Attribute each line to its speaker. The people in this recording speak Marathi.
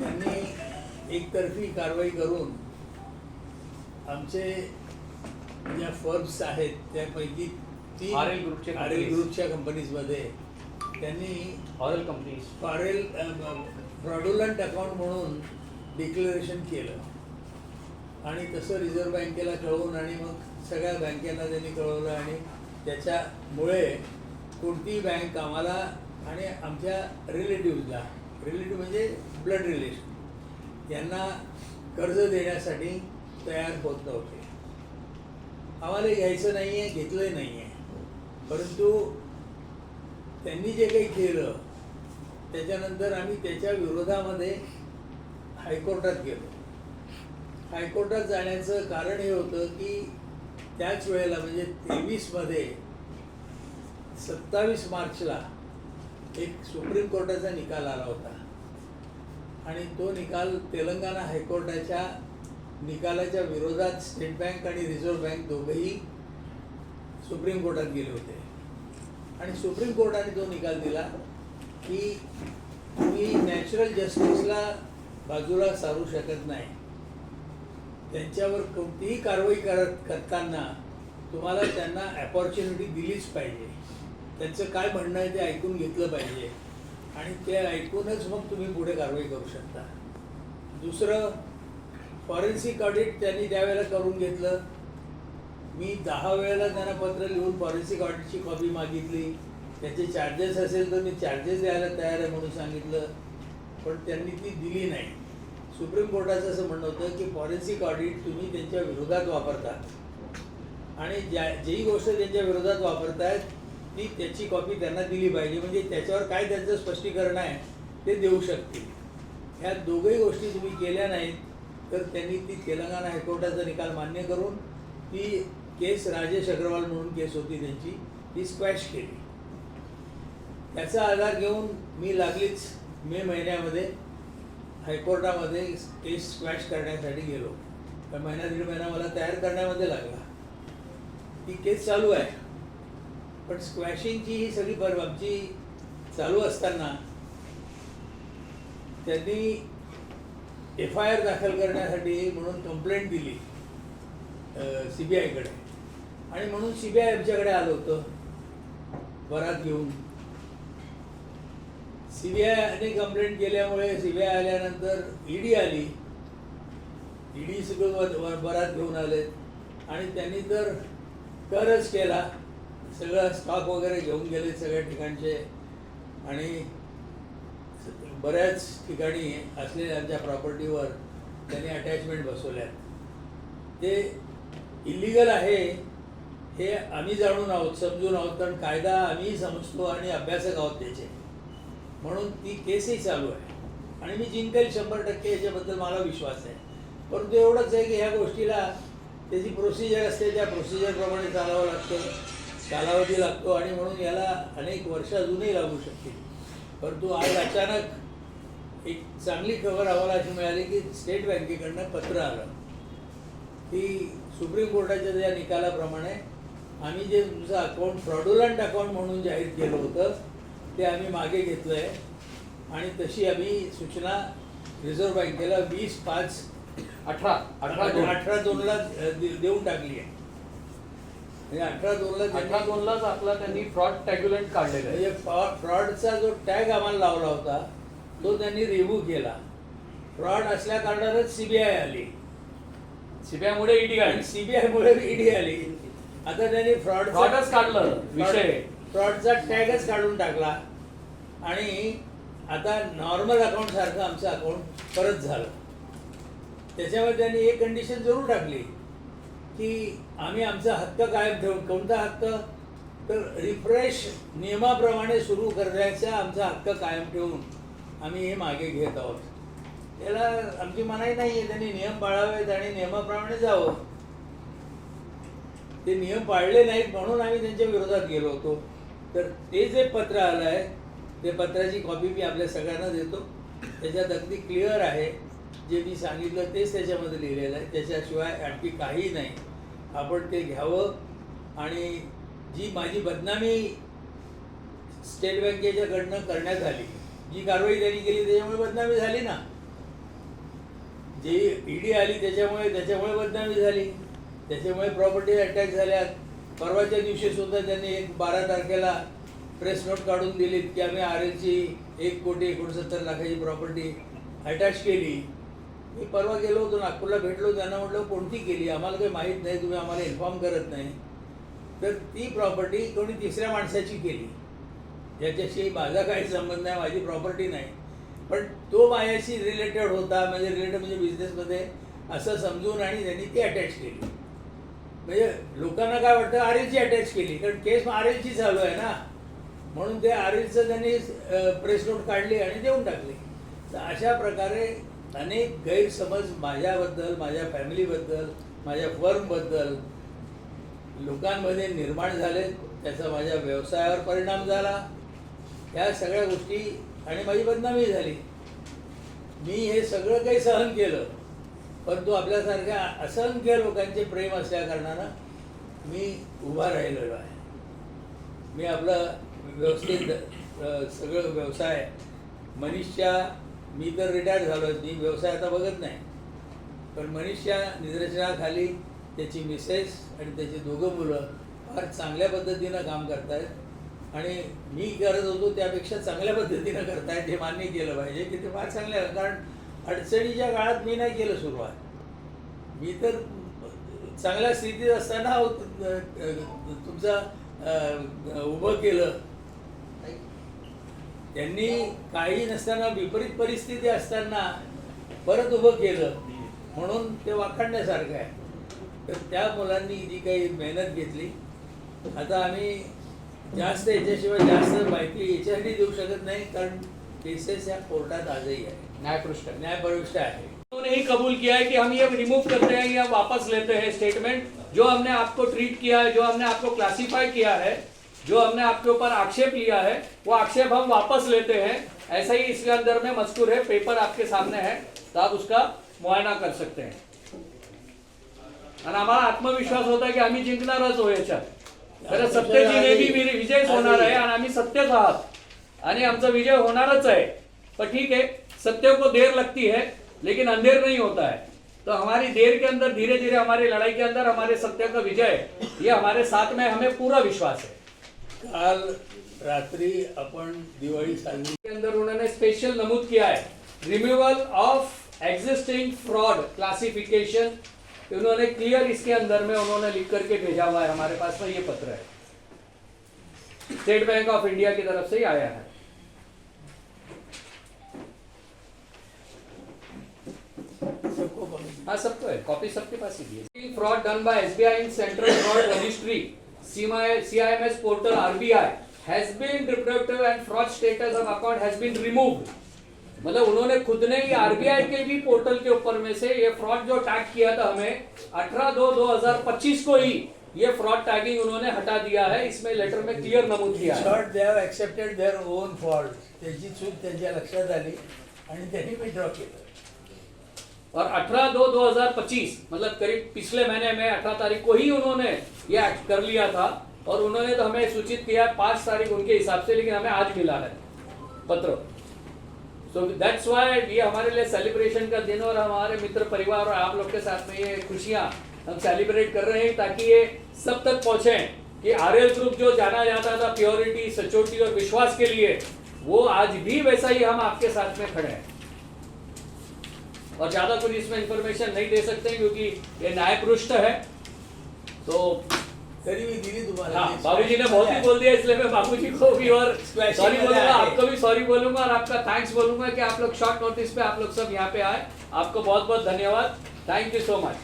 Speaker 1: त्यांनी एकतर्फी कारवाई करून आमचे ज्या फर्म्स आहेत त्यापैकी तीन आर एल
Speaker 2: companies.
Speaker 1: ग्रुपच्या कंपनीजमध्ये त्यांनी
Speaker 2: ऑरल कंपनीज
Speaker 1: फॉरेल फ्रॉडुलंट अकाउंट म्हणून डिक्लेरेशन केलं आणि तसं रिझर्व्ह बँकेला कळवून आणि मग सगळ्या बँकेला त्यांनी कळवलं आणि त्याच्यामुळे कोणतीही बँक आम्हाला आणि आमच्या रिलेटिव्हला रिलेटिव्ह म्हणजे ब्लड रिलेशन यांना कर्ज देण्यासाठी तयार होत नव्हते. आम्हाला घ्यायचं नाही आहे घेतलंही नाही आहे परंतु त्यांनी जे काही केलं त्याच्यानंतर आम्ही त्याच्या विरोधामध्ये हायकोर्टात गेलो. हायकोर्टात जाण्याचं कारण हे होतं की त्याच वेळेला म्हणजे तेवीसमध्ये सत्तावीस मार्चला एक सुप्रीम कोर्टाचा निकाल आला होता. आणि तो निकाल तेलंगणा हायकोर्टाच्या निकालाच्या विरोधात स्टेट बँक आणि रिझर्व्ह बँक दोघेही सुप्रीम कोर्टात गेले होते. आणि सुप्रीम कोर्टाने तो निकाल दिला की तुम्ही नॅचरल जस्टिसला बाजूला सारू शकत नाही. त्यांच्यावर कोणतीही कारवाई करत करताना तुम्हाला त्यांना अपॉर्च्युनिटी दिलीच पाहिजे. त्यांचं काय म्हणणं आहे ते ऐकून घेतलं पाहिजे. आणि ते ऐकूनच मग तुम्ही पुढे कारवाई करू शकता. दुसरं फॉरेन्सिक ऑडिट त्यांनी त्यावेळेला करून घेतलं. मी दहा वेळेला त्यांना पत्र लिहून फॉरेन्सिक ऑडिटची कॉपी मागितली. त्याचे चार्जेस असेल तर मी चार्जेस द्यायला तयार आहे म्हणून सांगितलं. पण त्यांनी ती दिली नाही. सुप्रीम कोर्टाचं असं म्हणणं होतं की फॉरेन्सिक ऑडिट तुम्ही त्यांच्या विरोधात वापरता. आणि ज्या जेही गोष्ट त्यांच्या विरोधात वापरतायत ती त्याची कॉपी त्यांना दिली पाहिजे. म्हणजे त्याच्यावर काय त्यांचं स्पष्टीकरण आहे ते देऊ शकतील. ह्या दोघही गोष्टी तुम्ही केल्या नाहीत तर त्यांनी ती तेलंगणा हायकोर्टाचा निकाल मान्य करून ती केस राजेश अग्रवाल म्हणून केस होती त्यांची ती स्क्वॅश केली. त्याचा आधार घेऊन मी लागलीच मे महिन्यामध्ये हायकोर्टामध्ये केस स्क्वॅश करण्यासाठी गेलो. तर महिना दीड महिना मला तयार करण्यामध्ये लागला. ती केस चालू आहे. पण स्क्वॅशिंगची ही सगळी पर आमची चालू असताना त्यांनी एफ आय आर दाखल करण्यासाठी म्हणून कंप्लेंट दिली सी बी आयकडे आणि म्हणून सी बी आय आमच्याकडे आलं होतं वरात घेऊन. सी बी आयने कंप्लेंट केल्यामुळे सी बी आय आल्यानंतर ईडी आली. ईडी सगळं बरात घेऊन आले. आणि त्यांनी तर करच केला. सगळं स्टॉक वगैरे घेऊन गेले सगळ्या ठिकाणचे. आणि बऱ्याच ठिकाणी असलेल्या आमच्या प्रॉपर्टीवर त्यांनी अटॅचमेंट बसवल्या ते इलिगल आहे हे आम्ही जाणून आहोत समजून आहोत कारण कायदा आम्ही समजतो आणि अभ्यासक आहोत त्याचे. म्हणून ती केसही चालू आहे. आणि मी जिंकेल शंभर टक्के याच्याबद्दल मला विश्वास आहे. परंतु एवढंच आहे की ह्या गोष्टीला त्याची प्रोसिजर असते त्या प्रोसिजरप्रमाणे चालावं लागतं. कालावधी लागतो आणि म्हणून याला अनेक वर्ष अजूनही लागू शकतील. परंतु आज अचानक एक चांगली खबर आम्हाला अशी मिळाली की स्टेट बँकेकडनं पत्र आलं. की सुप्रीम कोर्टाच्या त्या निकालाप्रमाणे आम्ही जे तुमचं अकाउंट फ्रॉडुलंट अकाउंट म्हणून जाहीर केलं होतं ते आम्ही मागे घेतलं आहे आणि तशी आम्ही सूचना रिझर्व्ह बँकेला वीस पाच
Speaker 2: अठरा अठरा
Speaker 1: अठरा दोनला देऊन टाकली आहे अठरा दोनला
Speaker 2: अठरा दोनलाच आपला त्यांनी फ्रॉड टॅग्युलंट काढलेलं आहे.
Speaker 1: म्हणजे फ्रॉ- फ्रॉडचा जो टॅग आम्हाला लावला होता तो त्यांनी रिमूव्ह केला. फ्रॉड असल्या कारणानच सीबीआय आली.
Speaker 2: सीबीआय मुळे ईडी
Speaker 1: आणि
Speaker 2: काढली
Speaker 1: सीबीआय मुळे ईडी आली. आता त्यांनी फ्रॉड
Speaker 2: Fraudच काढलं, विषय.
Speaker 1: फ्रॉडचा टॅगच काढून टाकला. आणि आता नॉर्मल अकाउंट सारखं आमचं अकाउंट परत झालं. त्याच्यामध्ये त्यांनी एक कंडिशन जरूर टाकली. की आम्ही आमचा हक्क कायम ठेवू कोणता हक्क? तर रिफ्रेश नियमाप्रमाणे सुरू करण्याचा आमचा हक्क कायम ठेवून आम्ही हे मागे घेत आहोत. त्याला आमची मनाई नाही आहे त्यांनी नियम पाळावेत आणि नियमाप्रमाणे जावं. ते नियम पाळले नाहीत म्हणून आम्ही त्यांच्या विरोधात गेलो होतो. तर ते जे पत्र आलं आहे ते पत्राची कॉपी मी आपल्या सगळ्यांना देतो. त्याच्यात अगदी क्लिअर आहे. जे मी सांगितलं तेच त्याच्यामध्ये लिहिलेलं आहे. त्याच्याशिवाय आणखी काही नाही. आपण ते घ्यावं आणि जी माझी बदनामी स्टेट बँकेच्याकडनं करण्यात आली जी कारवाई त्यांनी केली त्याच्यामुळे बदनामी झाली ना? जी ईडी आली त्याच्यामुळे त्याच्यामुळे बदनामी झाली. त्याच्यामुळे प्रॉपर्टी अटॅक झाल्या परवाच्या दिवशी सुद्धा त्यांनी एक बारा तारखेला प्रेस नोट काढून दिलीत की आम्ही आर एलची एक कोटी एकोणसत्तर लाखाची प्रॉपर्टी अटॅच केली. मी परवा गेलो होतो नागपूरला भेटलो त्यांना म्हटलं कोणती केली? आम्हाला काही माहीत नाही तुम्ही आम्हाला इन्फॉर्म करत नाही. तर ती प्रॉपर्टी कोणी तिसऱ्या माणसाची केली. ज्याच्याशी माझा काही संबंध नाही माझी प्रॉपर्टी नाही. पण तो माझ्याशी रिलेटेड होता म्हणजे रिलेटेड म्हणजे बिझनेसमध्ये असं समजून आणि त्यांनी ती अटॅच केली. म्हणजे लोकांना काय वाटतं आर एलची अटॅच केली. कारण केस आर एलची चालू आहे ना. म्हणून ते आर एलचं त्यांनी प्रेस नोट काढली आणि देऊन टाकली. तर अशा प्रकारे अनेक गैरसमज माझ्याबद्दल माझ्या फॅमिलीबद्दल माझ्या फर्मबद्दल लोकांमध्ये निर्माण झाले त्याचा माझ्या व्यवसायावर परिणाम झाला. या सगळ्या गोष्टी आणि माझी बदनामी झाली. मी हे सगळं काही सहन केलं परंतु आपल्यासारख्या असंख्य लोकांचे प्रेम असल्या कारणानं मी उभा राहिलेलो आहे. मी आपलं व्यवस्थित सगळं व्यवसाय मनीषच्या मी तर रिटायर झालो मी व्यवसाय आता बघत नाही. पण मनीषच्या निदर्शनाखाली त्याची मिसेस आणि त्याची दोघं मुलं फार चांगल्या पद्धतीनं काम करतायत. आणि मी करत होतो त्यापेक्षा चांगल्या पद्धतीनं करतायत हे मान्य केलं पाहिजे की ते फार चांगले कारण अडचणीच्या काळात मी नाही केलं सुरुवात. मी तर चांगल्या स्थितीत असताना तुमचा तुमचं उभं केलं. त्यांनी काही नसताना विपरीत परिस्थिती असताना परत उभं केलं. म्हणून ते वाखाणण्यासारखं आहे. तर त्या मुलांनी जी काही मेहनत घेतली आता आम्ही जास्त याच्याशिवाय जास्त माहिती याच्यासाठी देऊ शकत नाही कारण केसेस या कोर्टात आजही आहे
Speaker 2: न्यायपृष्ठ.
Speaker 1: न्यायपरिष्ठ आहे.
Speaker 2: उन्होंने ही कबूल किया है कि हम ये रिमूव करते हैं या वापस लेते हैं स्टेटमेंट जो हमने आपको ट्रीट किया है जो हमने आपको क्लासिफाई किया है जो हमने आपके ऊपर आक्षेप लिया है वो आक्षेप हम वापस लेते हैं। ऐसा ही इसके अंदर में मजकूर है पेपर आपके सामने है तो आप उसका मुआयना कर सकते हैं। आणि आम्हाला आत्मविश्वास होता की आम्ही जिंकणारच हो याच्यात सत्तेची नेहमी वि- विजयच होणार आहे आणि आम्ही सत्यच आहात आणि आमचा विजय होणारच आहे पर ठीक है सत्य को देर लगती है लेकिन अंधेर नहीं होता है। तो हमारी देर के अंदर धीरे धीरे हमारी लड़ाई के अंदर हमारे सत्य का विजय ये हमारे साथ में हमें पूरा विश्वास है।
Speaker 1: काल रात्री आपण दिवाळी साजरी
Speaker 2: के अंदर उन्होंने स्पेशल नमूद किया है। Removal of existing fraud classification उन्होंने क्लियर इसके अंदर में उन्होंने लिख करके भेजा हुआ है। हमारे पास में ये पत्र है। स्टेट बैंक ऑफ़ इंडिया की तरफ़ से ही आया है।
Speaker 1: सबको
Speaker 2: हाँ सब तो है। कॉपी सबके पास ही है। Fraud done by SBI in central fraud registry CIMS portal RBI has been descriptive and fraud status of account has been removed. मतलब उन्होंने खुद ने ही आरबीआई के भी पोर्टल के ऊपर में से ये फ्रॉड जो टैग किया था हमें 18 दो 2025 को ही ये फ्रॉड टैगिंग उन्होंने हटा दिया है। इसमें लेटर में क्लियर नमूद किया है।
Speaker 1: Short they have accepted their own fault त्याची चूक त्यांच्या लक्षात आली आणि त्यांनी विड्रॉ केलं.
Speaker 2: और 18 दो 2025 मतलब करीब पिछले महीने में 18 तारीख को ही उन्होंने ये एक्ट कर लिया था और उन्होंने तो हमें सूचित किया पाँच तारीख उनके हिसाब से, लेकिन हमें आज मिला है पत्र। सो दैट्स वाई ये हमारे लिए सेलिब्रेशन का दिन और हमारे मित्र परिवार और आप लोग के साथ में ये खुशियाँ हम सेलिब्रेट कर रहे हैं ताकि ये सब तक पहुँचे कि आरएल ग्रुप जो जाना जाता था प्योरिटी सचोटी और विश्वास के लिए, वो आज भी वैसा ही हम आपके साथ में खड़े हैं। और ज़्यादा कुछ इसमें इंफॉर्मेशन नहीं दे सकते क्योंकि ये न्याय पृष्ठ है। तो
Speaker 1: बाबू जी
Speaker 2: हाँ
Speaker 1: ती
Speaker 2: बाबूजी ने बहुत ही बोल दिया इसलिए मैं बाबू जी को भी और सॉरी बोलूँगा आपको भी सॉरी बोलूँगा और आपका थैंक्स बोलूँगा कि आप लोग शॉर्ट नोटिस पे आप लोग सब यहाँ पे आए। आपको बहुत बहुत धन्यवाद। Thank you so much